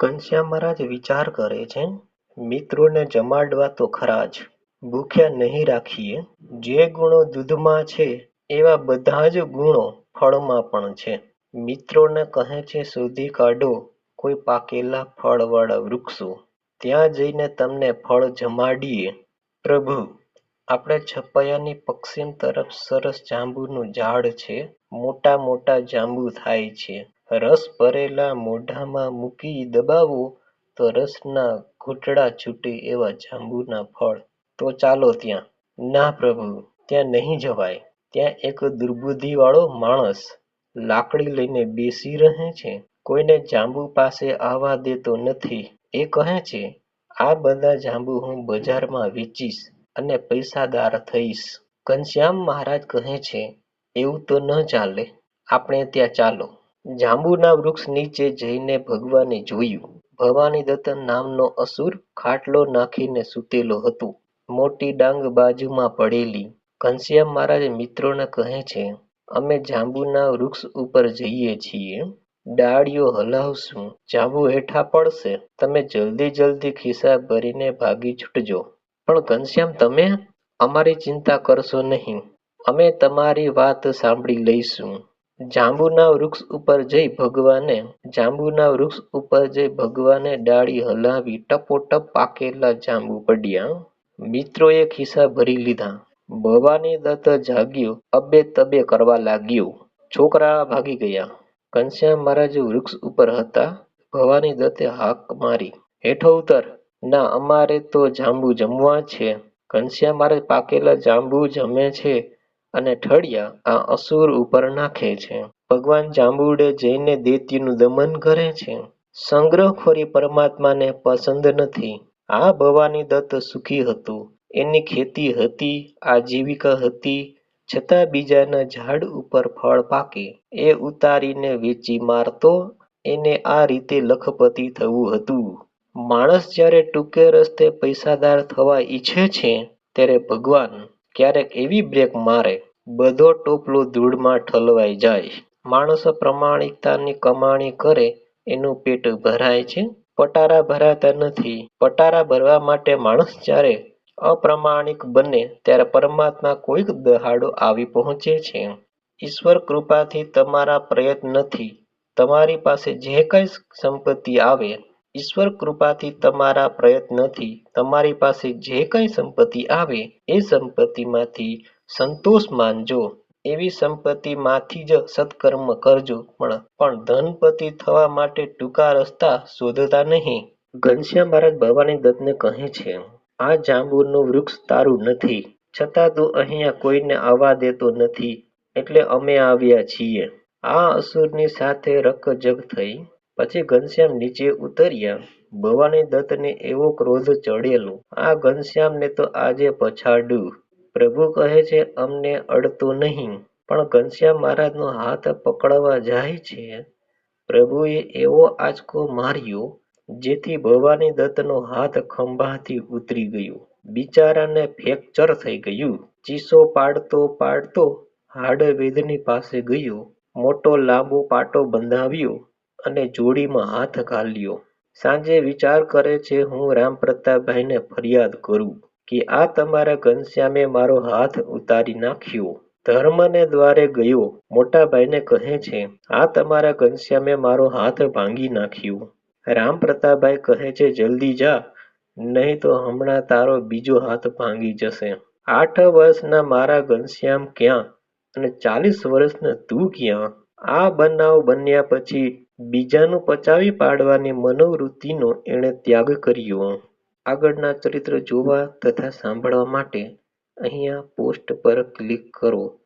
ઘનશ્યામ મહારાજ વિચાર કરે છે, મિત્રોને જમાડવા તો ખરા જ, ભૂખ્યા નહીં રાખીએ. જે ગુણો દૂધમાં છે, એવા બધા જ ગુણો ફળમાં પણ છે. મિત્રોને કહે છે, શોધી કાઢો, કોઈ પાકેલા ફળવાળા વૃક્ષો. ત્યાં જઈને તમને ફળ જમાડીએ. પ્રભુ, આપણે છપૈયાની પશ્ચિમ તરફ સરસ જાંબુનું ઝાડ છે. મોટા મોટા જાંબુ થાય છે. રસ ભરેલા મોઢામાં મૂકી દબાવો તો રસના ઘૂંટડા છૂટે એવા જાંબુના ફળ. તો ચાલો ત્યાં. ના પ્રભુ, ત્યાં નહીં જવાય. ત્યાં એક દુર્બુદ્ધિવાળો માણસ લાકડી લઈને બેસી રહે છે. કોઈને જાંબુ પાસે આવવા દેતો નથી. એ કહે છે, આ બધા જાંબુ હું બજારમાં વેચીશ અને પૈસાદાર થઈશ. ઘનશ્યામ મહારાજ કહે છે, એવું તો ન ચાલે. આપણે ત્યાં ચાલો. જાંબુના વૃક્ષ નીચે જઈને ભગવાને જોયું. ભવાની દત્ત નામનો અસુર ખાટલો નાખીને સૂતેલો હતો. મોટી ડાંગ બાજુમાં પડેલી. ઘનશ્યામ મહારાજ મિત્રોને કહે છે, અમે જાંબુના વૃક્ષ ઉપર જઈએ છીએ. ડાળીઓ હલાવશું. જાંબુ હેઠા પડશે. તમે જલ્દી જલ્દી ખિસ્સા ભરીને ભાગી છૂટજો. પણ ઘનશ્યામ, તમે અમારી ચિંતા કરશો નહીં. અમે તમારી વાત સાંભળી લઈશું. જાંબુના વૃક્ષ ઉપર જઈ ભગવાને, જાંબુના વૃક્ષ ઉપર જઈ ભગવાને ડાળી હલાવી ટપોટપ પાકેલા જાંબુ પડ્યા. મિત્રોએ ખિસ્સા ભરી લીધા. ભવાની દત્ત જાગ્યો, અબે તબે કરવા લાગ્યો. છોકરા ભાગી ગયા. ઘનશ્યામ મહારાજ વૃક્ષ ઉપર હતા. ભવાની દત્તે હાક મારી. હેઠો ઉતર. ના, અમારે તો જાંબુ જમવા છે. ઘનશ્યામ મહારાજ પાકેલા જાંબુ જમે છે. અને ઠળિયા આ અસુર ઉપર નાખે છે. ભગવાન જાંબુડે જઈને દૈત્યનું દમન કરે છે. સંગ્રહખોરી પરમાત્માને પસંદ નથી. આ ભવાની દત્ત સુખી હતું. એની ખેતી હતી, આજીવિકા હતી, છતાં બીજાના ઝાડ ઉપર ફળ પાકે. એ ઉતારીને વેચી મારતો, એને આ રીતે લખપતિ થવું હતું. માણસ જ્યારે ટૂંકે રસ્તે પૈસાદાર થવા ઈચ્છે છે, ત્યારે ભગવાન ક્યારેક એવી બ્રેક મારે, બધો ટોપલો ધૂળમાં ઠલવાઈ જાય. માણસ પ્રમાણિકતાની કમાણી કરે, એનું પેટ ભરાય છે. પટારા ભરાતા નથી. પટારા ભરવા માટે માણસ જ્યારે અપ્રમાણિક બને, ત્યારે પરમાત્મા કોઈક દહાડો આવી પહોંચે છે. ઈશ્વર કૃપાથી તમારા પ્રયત્નથી તમારી પાસે જે કંઈ સંપત્તિ આવે ઈશ્વર કૃપાથી તમારા પ્રયત્નથી તમારી પાસે જે કંઈ સંપત્તિ આવે, એ સંપત્તિમાંથી સંતોષ માનજો. એવી સંપત્તિમાંથી જ સત્કર્મ કરજો. પણ પણ ધનપતિ થવા માટે ટૂંકા રસ્તા શોધતા નહીં. ઘનશ્યામ મહારાજ ભવાની દત્તને કહે છે, આ જાંબુનું વૃક્ષ તારું નથી. છતાં તું અહીંયા કોઈને આવવા દેતો નથી. એટલે અમે આવ્યા છીએ. આ અસુરની સાથે રકજગ થઈ. પછી ઘનશ્યામ નીચે ઉતર્યા. ભવાની દત્તને એવો ક્રોધ ચડેલો. આ ઘનશ્યામને તો આજે પછાડું પ્રભુ કહે છે, અમને અડતો નહીં. પણ ઘનશ્યામ મહારાજનો હાથ પકડવા જાય છે. પ્રભુએ એવો આંચકો માર્યો, જેથી ભવાની દત્તનો હાથ ખંભાથી ઉતરી ગયો. બિચારાને ફ્રેક્ચર થઈ ગયું. ચીસો પાડતો પાડતો હાડવેદની પાસે ગયો. મોટો લાંબો પાટો બંધાવ્યો. અને જોડીમાં હાથ ઘાલ્યો. સાંજે વિચાર કરે છે, હું રામ પ્રતાપભાઈને ફરિયાદ કરું કે આ તમારા ઘનશ્યામે મારો હાથ ઉતારી નાખ્યો. ધર્મને દ્વારે ગયો. મોટાભાઈને કહે છે, આ તમારા ઘનશ્યામે મારો હાથ ભાંગી નાખ્યો. રામ પ્રતાપભાઈ કહે છે, જલ્દી જા, નહીં તો હમણાં તારો બીજો હાથ ભાંગી જશે. આઠ વર્ષના મારા ઘનશ્યામ ક્યાં? અને ચાલીસ વર્ષના તું ક્યાં? આ બનાવ બન્યા પછી બીજાનું પચાવી પાડવાની મનોવૃત્તિનો એણે ત્યાગ કર્યો. આગળના ચરિત્ર જોવા તથા સાંભળવા માટે અહીંયા પોસ્ટ પર ક્લિક કરો.